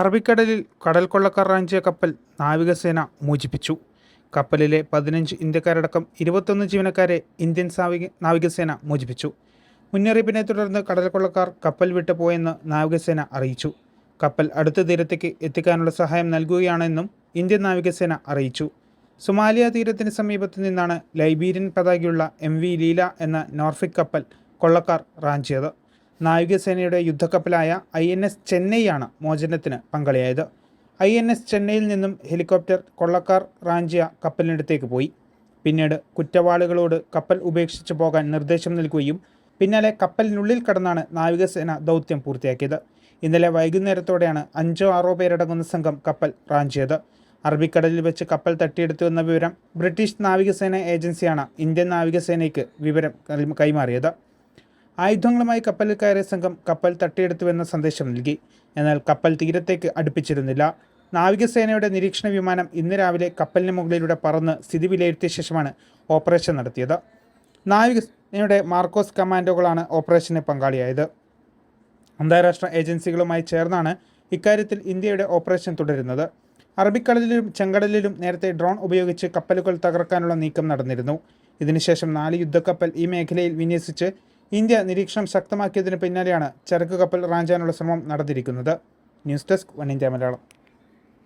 അറബിക്കടലിൽ കടൽ കൊള്ളക്കാർ റാഞ്ചിയ കപ്പൽ നാവികസേന മോചിപ്പിച്ചു. കപ്പലിലെ പതിനഞ്ച് ഇന്ത്യക്കാരടക്കം ഇരുപത്തൊന്ന് ജീവനക്കാരെ ഇന്ത്യൻ സാവിക നാവികസേന മോചിപ്പിച്ചു. മുന്നറിയിപ്പിനെ തുടർന്ന് കടൽ കൊള്ളക്കാർ കപ്പൽ വിട്ടു പോയെന്ന് നാവികസേന അറിയിച്ചു. കപ്പൽ അടുത്ത തീരത്തേക്ക് എത്തിക്കാനുള്ള സഹായം നൽകുകയാണെന്നും ഇന്ത്യൻ നാവികസേന അറിയിച്ചു. സൊമാലിയ തീരത്തിന് സമീപത്തു നിന്നാണ് ലൈബീരിയൻ പതാകയുള്ള എം വി ലീല എന്ന നോർഫിക് കപ്പൽ കൊള്ളക്കാർ റാഞ്ചിയത്. നാവികസേനയുടെ യുദ്ധക്കപ്പലായ ഐ എൻ എസ് ചെന്നൈയാണ് മോചനത്തിന് പങ്കാളിയായത്. ഐ എൻ എസ് ചെന്നൈയിൽ നിന്നും ഹെലികോപ്റ്റർ കൊള്ളക്കാർ റാഞ്ചിയ കപ്പലിനടുത്തേക്ക് പോയി. പിന്നീട് കുറ്റവാളികളോട് കപ്പൽ ഉപേക്ഷിച്ച് പോകാൻ നിർദ്ദേശം നൽകുകയും പിന്നാലെ കപ്പലിനുള്ളിൽ കടന്നാണ് നാവികസേന ദൗത്യം പൂർത്തിയാക്കിയത്. ഇന്നലെ വൈകുന്നേരത്തോടെയാണ് അഞ്ചോ ആറോ പേരടങ്ങുന്ന സംഘം കപ്പൽ റാഞ്ചിയത്. അറബിക്കടലിൽ വെച്ച് കപ്പൽ തട്ടിയെടുത്തു എന്ന വിവരം ബ്രിട്ടീഷ് നാവികസേന ഏജൻസിയാണ് ഇന്ത്യൻ നാവികസേനയ്ക്ക് വിവരം കൈമാറിയത്. ആയുധങ്ങളുമായി കപ്പലിൽ കയറിയ സംഘം കപ്പൽ തട്ടിയെടുത്തുവെന്ന സന്ദേശം നൽകി. എന്നാൽ കപ്പൽ തീരത്തേക്ക് അടുപ്പിച്ചിരുന്നില്ല. നാവികസേനയുടെ നിരീക്ഷണ വിമാനം ഇന്ന് രാവിലെ കപ്പലിന് മുകളിലൂടെ പറന്ന് സ്ഥിതി വിലയിരുത്തിയ ശേഷമാണ് ഓപ്പറേഷൻ നടത്തിയത്. നാവികസേനയുടെ മാർക്കോസ് കമാൻഡോകളാണ് ഓപ്പറേഷന് പങ്കാളിയായത്. അന്താരാഷ്ട്ര ഏജൻസികളുമായി ചേർന്നാണ് ഇക്കാര്യത്തിൽ ഇന്ത്യയുടെ ഓപ്പറേഷൻ തുടരുന്നത്. അറബിക്കടലിലും ചെങ്കടലിലും നേരത്തെ ഡ്രോൺ ഉപയോഗിച്ച് കപ്പലുകൾ തകർക്കാനുള്ള നീക്കം നടന്നിരുന്നു. ഇതിനുശേഷം നാല് യുദ്ധക്കപ്പൽ ഈ മേഖലയിൽ വിന്യസിച്ച് ഇന്ത്യ നിരീക്ഷണം ശക്തമാക്കിയതിന് പിന്നാലെയാണ് ചരക്ക് കപ്പൽ റാഞ്ചാനുള്ള ശ്രമം നടന്നിരിക്കുന്നത് news desk one India Malayalam.